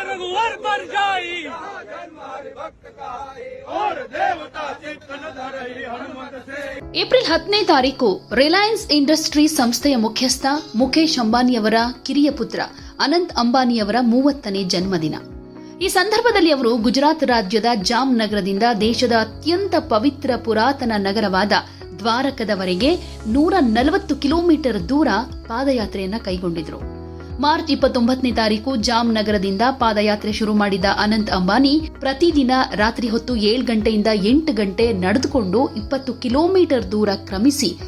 पर पर जाई और देवता चित्त न धरई हनुमत से ಏಪ್ರಿಲ್ ಹತ್ತನೇ ತಾರೀಕು ರಿಲಯನ್ಸ್ ಇಂಡಸ್ಟ್ರಿ ಸಂಸ್ಥೆಯ ಮುಖ್ಯಸ್ಥ ಮುಖೇಶ್ ಅಂಬಾನಿಯವರ ಕಿರಿಯ ಪುತ್ರ ಅನಂತ್ ಅಂಬಾನಿಯವರ ಮೂವತ್ತನೇ ಜನ್ಮದಿನ ಈ ಸಂದರ್ಭದಲ್ಲಿ ಅವರು ಗುಜರಾತ್ ರಾಜ್ಯದ ಜಾಮ್ ನಗರದಿಂದ ದೇಶದ ಅತ್ಯಂತ ಪವಿತ್ರ ಪುರಾತನ ನಗರವಾದ ದ್ವಾರಕದವರೆಗೆ ನೂರ ನಲವತ್ತು ಕಿಲೋಮೀಟರ್ ದೂರ ಪಾದಯಾತ್ರೆಯನ್ನ ಕೈಗೊಂಡಿದ್ರು ಮಾರ್ಚ್ ಇಪ್ಪತ್ತೊಂಬತ್ತನೇ ತಾರೀಕು ಜಾಮ್ ನಗರದಿಂದ ಪಾದಯಾತ್ರೆ ಶುರು ಮಾಡಿದ ಅನಂತ್ ಅಂಬಾನಿ ಪ್ರತಿದಿನ ರಾತ್ರಿ ಹೊತ್ತು ಏಳು ಗಂಟೆಯಿಂದ ಎಂಟು ಗಂಟೆ ನಡೆದುಕೊಂಡು ಇಪ್ಪತ್ತು ಕಿಲೋಮೀಟರ್ ದೂರ ಕ್ರಮಿಸಿ.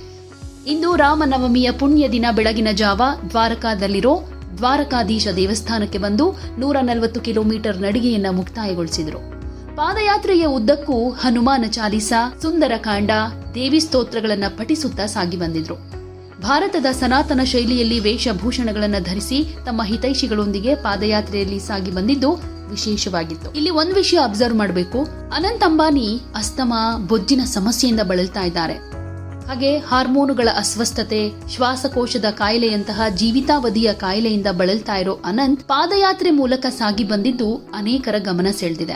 ಇಂದು ರಾಮನವಮಿಯ ಪುಣ್ಯ ದಿನ ಬೆಳಗಿನ ಜಾವ ದ್ವಾರಕಾದಲ್ಲಿರೋ ದ್ವಾರಕಾಧೀಶ ದೇವಸ್ಥಾನಕ್ಕೆ ಬಂದು ನೂರ ನಲವತ್ತು ಕಿಲೋಮೀಟರ್ ನಡಿಗೆಯನ್ನು ಮುಕ್ತಾಯಗೊಳಿಸಿದರು. ಪಾದಯಾತ್ರೆಯ ಉದ್ದಕ್ಕೂ ಹನುಮಾನ ಚಾಲಿಸ, ಸುಂದರಕಾಂಡ, ದೇವಿ ಸ್ತೋತ್ರಗಳನ್ನು ಪಠಿಸುತ್ತಾ ಸಾಗಿ ಬಂದಿದ್ರು. ಭಾರತದ ಸನಾತನ ಶೈಲಿಯಲ್ಲಿ ವೇಷಭೂಷಣಗಳನ್ನು ಧರಿಸಿ ತಮ್ಮ ಹಿತೈಷಿಗಳೊಂದಿಗೆ ಪಾದಯಾತ್ರೆಯಲ್ಲಿ ಸಾಗಿ ಬಂದಿದ್ದು ವಿಶೇಷವಾಗಿತ್ತು. ಇಲ್ಲಿ ಒಂದು ವಿಷಯ ಅಬ್ಸರ್ವ್ ಮಾಡಬೇಕು. ಅನಂತ್ ಅಂಬಾನಿ ಅಸ್ತಮ, ಬೊಜ್ಜಿನ ಸಮಸ್ಯೆಯಿಂದ ಬಳಲ್ತಾ ಇದ್ದಾರೆ. ಹಾಗೆ ಹಾರ್ಮೋನುಗಳ ಅಸ್ವಸ್ಥತೆ, ಶ್ವಾಸಕೋಶದ ಕಾಯಿಲೆಯಂತಹ ಜೀವಿತಾವಧಿಯ ಕಾಯಿಲೆಯಿಂದ ಬಳಲ್ತಾ ಇರೋ ಅನಂತ್ ಪಾದಯಾತ್ರೆ ಮೂಲಕ ಸಾಗಿ ಬಂದಿದ್ದು ಅನೇಕರ ಗಮನ ಸೆಳೆದಿದೆ.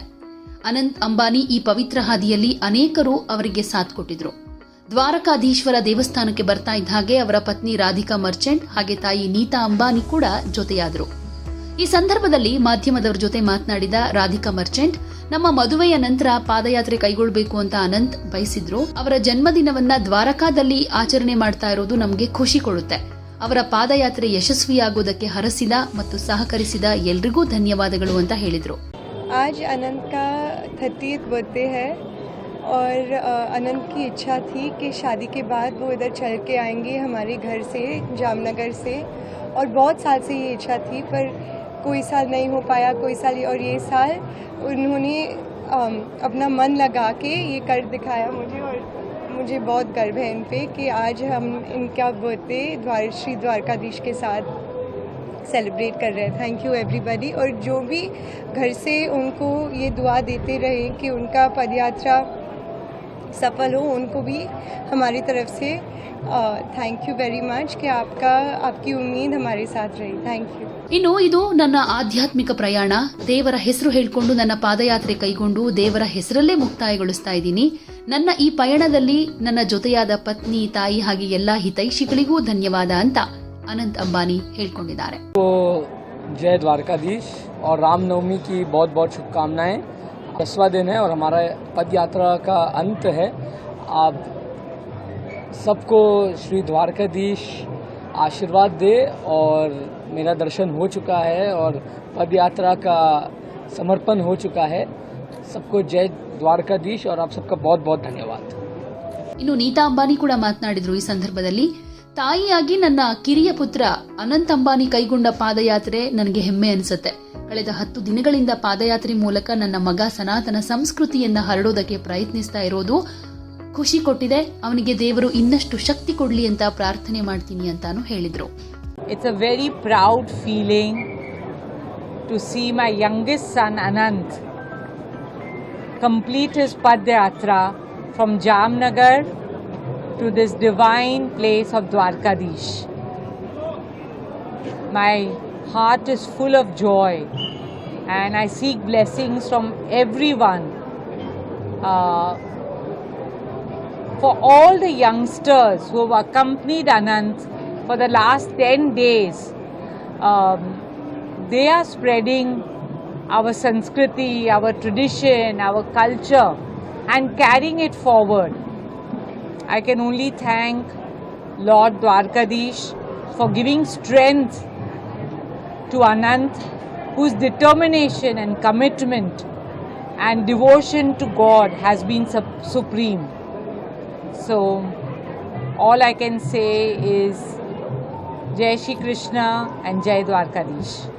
ಅನಂತ್ ಅಂಬಾನಿ ಈ ಪವಿತ್ರ ಹಾದಿಯಲ್ಲಿ ಅನೇಕರು ಅವರಿಗೆ ಸಾಥ್ ಕೊಟ್ಟಿದ್ರು. ದ್ವಾರಕಾಧೀಶ್ವರ ದೇವಸ್ಥಾನಕ್ಕೆ ಬರ್ತಾ ಇದ್ದ ಹಾಗೆ ಅವರ ಪತ್ನಿ ರಾಧಿಕಾ ಮರ್ಚೆಂಟ್ ಹಾಗೆ ತಾಯಿ ನೀತಾ ಅಂಬಾನಿ ಕೂಡ ಜೊತೆಯಾದರು ಈ ಸಂದರ್ಭದಲ್ಲಿ ಮಾಧ್ಯಮದವರ ಜೊತೆ ಮಾತನಾಡಿದ ರಾಧಿಕಾ ಮರ್ಚೆಂಟ್ ನಮ್ಮ ಮದುವೆಯ ನಂತರ ಪಾದಯಾತ್ರೆ ಕೈಗೊಳ್ಳಬೇಕು ಅಂತ ಅನಂತ್ ಬಯಸಿದ್ರು ಅವರ ಜನ್ಮದಿನವನ್ನ ದ್ವಾರಕಾದಲ್ಲಿ ಆಚರಣೆ ಮಾಡ್ತಾ ಇರೋದು ನಮಗೆ ಖುಷಿ ಕೊಡುತ್ತೆ ಅವರ ಪಾದಯಾತ್ರೆ ಯಶಸ್ವಿಯಾಗೋದಕ್ಕೆ ಹರಸಿದ ಮತ್ತು ಸಹಕರಿಸಿದ ಎಲ್ರಿಗೂ ಧನ್ಯವಾದಗಳು ಅಂತ ಹೇಳಿದ್ರು आज अनंत का थर्टीथ बर्थडे है और अनंत की इच्छा थी कि शादी के बाद वो इधर चल के आएँगे हमारे घर से, जामनगर से। और बहुत साल से ये इच्छा थी, पर कोई साल नहीं हो पाया, कोई साल और ये साल उन्होंने अपना मन लगा के ये कर दिखाया मुझे और मुझे बहुत गर्व है इन पे कि आज हम इनका बर्थडे द्वार श्री द्वारकाधीश के साथ सेलिब्रेट कर रहे हैं। थैंक यू एवरीबॉडी और जो भी घर से उनको ये दुआ देते रहे कि उनका पदयात्रा सफल हो उनको भी हमारी तरफ से थैंक यू वेरी मच कि आपका आपकी उम्मीद हमारे साथ रही थैंक यू ಇನ್ನು ಇದು ನನ್ನ ಆಧ್ಯಾತ್ಮಿಕ ಪ್ರಯಾಣ ದೇವರ ಹೆಸರು ಹೇಳ್ಕೊಂಡು ನನ್ನ ಪಾದಯಾತ್ರೆ ಕೈಗೊಂಡು ದೇವರ ಹೆಸರಲ್ಲೇ ಮುಕ್ತಾಯಗೊಳಿಸ್ತಾ ಇದ್ದೀನಿ ನನ್ನ ಈ ಪಯಣದಲ್ಲಿ ನನ್ನ ಜೊತೆಯಾದ ಪತ್ನಿ ತಾಯಿ ಹಾಗೆ ಎಲ್ಲಾ ಹಿತೈಷಿಗಳಿಗೂ ಧನ್ಯವಾದ ಅಂತ ಅನಂತ್ ಅಂಬಾನಿ ಹೇಳ್ಕೊಂಡಿದ್ದಾರೆ को जय द्वारकाधीश और रामनवमी की बहुत बहुत शुभकामनाएं दसवा दिन है और हमारा पद यात्रा का अंत है आप सबको श्री द्वारकाधीश आशीर्वाद दे और मेरा दर्शन हो चुका है और पद यात्रा का समर्पण हो चुका है सबको जय द्वारकाधीश और आप सबका बहुत बहुत धन्यवाद ಇನ್ನು ನೀತಾ ಅಂಬಾನಿ ಕೂಡ ಮಾತನಾಡಿದ್ರು ಈ ಸಂದರ್ಭದಲ್ಲಿ ತಾಯಿಯಾಗಿ ನನ್ನ ಕಿರಿಯ ಪುತ್ರ ಅನಂತ್ ಅಂಬಾನಿ ಕೈಗೊಂಡ ಪಾದಯಾತ್ರೆ ನನಗೆ ಹೆಮ್ಮೆ ಅನಿಸುತ್ತೆ ಕಳೆದ ಹತ್ತು ದಿನಗಳಿಂದ ಪಾದಯಾತ್ರೆ ಮೂಲಕ ನನ್ನ ಮಗ ಸನಾತನ ಸಂಸ್ಕೃತಿಯನ್ನ ಹರಡೋದಕ್ಕೆ ಪ್ರಯತ್ನಿಸ್ತಾ ಇರೋದು ಖುಷಿ ಕೊಟ್ಟಿದೆ. ಅವನಿಗೆ ದೇವರು ಇನ್ನಷ್ಟು ಶಕ್ತಿ ಕೊಡ್ಲಿ ಅಂತ ಪ್ರಾರ್ಥನೆ ಮಾಡ್ತೀನಿ ಅಂತ ಹೇಳಿದ್ರು. It's a very proud feeling to see my youngest son Anant complete his padayatra from Jamnagar to this divine place of Dwarkadhish my heart is full of joy and I seek blessings from everyone. Uh, for all the youngsters who have accompanied Anant for the last 10 days, um, they are spreading our Sanskriti, our tradition, our culture, and carrying it forward. I can only thank Lord Dwarkadish for giving strength to Anant, whose determination and commitment and devotion to God has been sup- supreme. So, all I can say is Jai Shri Krishna and Jai Dwarkadish.